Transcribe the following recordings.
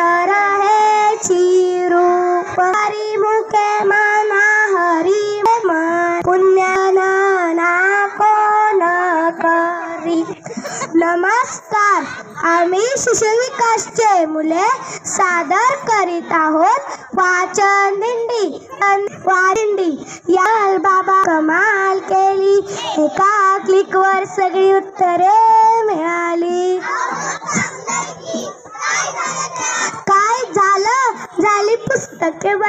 रहे रूप हरी मुखे मना हरी मान पुण्य ना कोण करी। नमस्कार आम्ही शिशुविकासचे मुले सादर करीत आहोत वाचन दिंडी वारिंडी या बाबा कमाल केली. एका क्लिकवर सगळी उत्तरे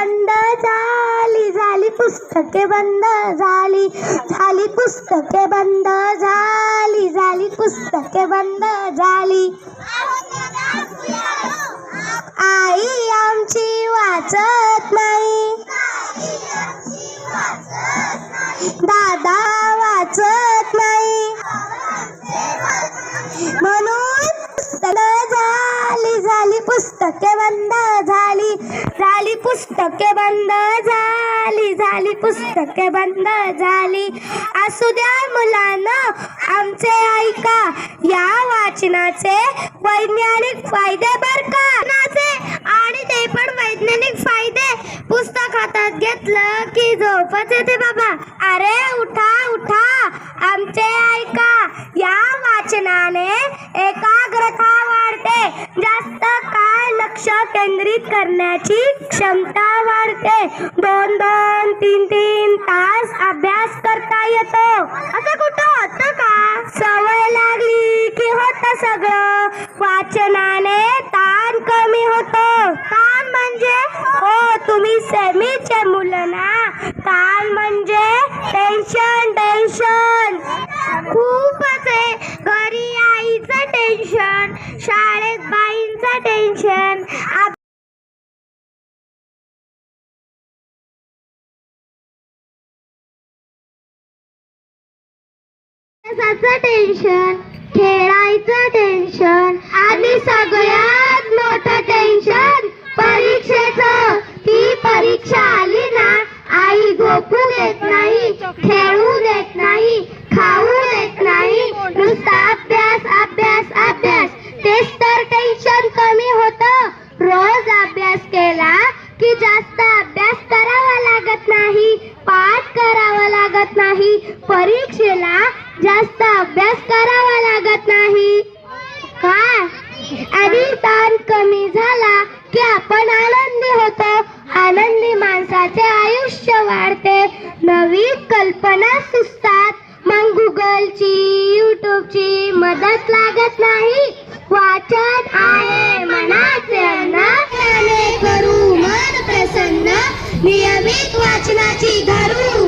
बंद झाली झाली पुस्तके बंद झाली झाली पुस्तके बंद झाली झाली पुस्तके बंद झाली. आई आमची वाचत नाही. दादा वाचत नाही. म्हणून झाली झाली पुस्तके बंद झाली. पुस्तके बंद झाली झाली पुस्तके बंद झाली. असू द्या मुलांना आमचे ऐका या वाचनाचे वैज्ञानिक फायदे बर का? आणि ते पण वैज्ञानिक फायदे. पुस्तक हातात घेतलं की झोपच येते बाबा. आमचे ऐका. या वाचनाने एकाग्रता वाढते. जास्त काळ लक्ष केंद्रित करण्याची क्षमता वाढते. दोन दोन तीन तीन तास अभ्यास करता येतो. असं कुठं होतं का? सवय लागली की होतं सगळं. वाचनाने ताण कमी होतो. ताण म्हणजे हो तुम्ही सेमीचे मुलं ना. ताण म्हणजे टेन्शन टेन्शन खूपच आहे. घरी आईचं टेन्शन शाळेत बाईंचं टेन्शन अभ्यासाचं टेन्शन खेळायचं टेन्शन आणि सगळ्यात मोठं टेन्शन झाला की आपण आनंदी होतो. आनंदी माणसाचे आयुष्य वाढते. नवीन कल्पना सुचतात. मग गुगलची युट्यूबची मदत लागत नाही. वाचन आहे मनाचे अन्न. त्याने करू मन प्रसन्न. नियमित वाचनाची धरू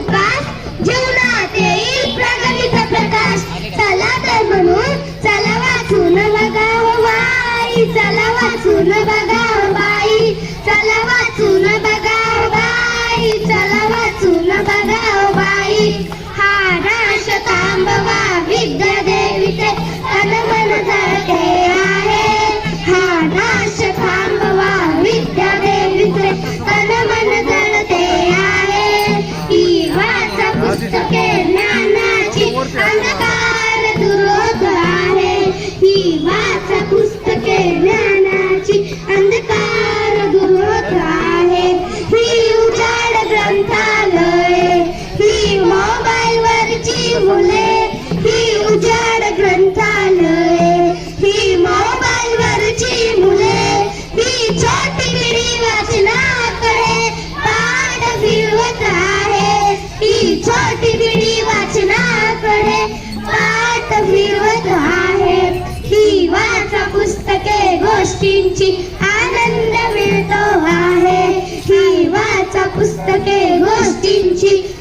गोष्टींची आनंद मिळतो आहे. ही वाचा पुस्तके गोष्टींची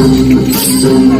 Thank you.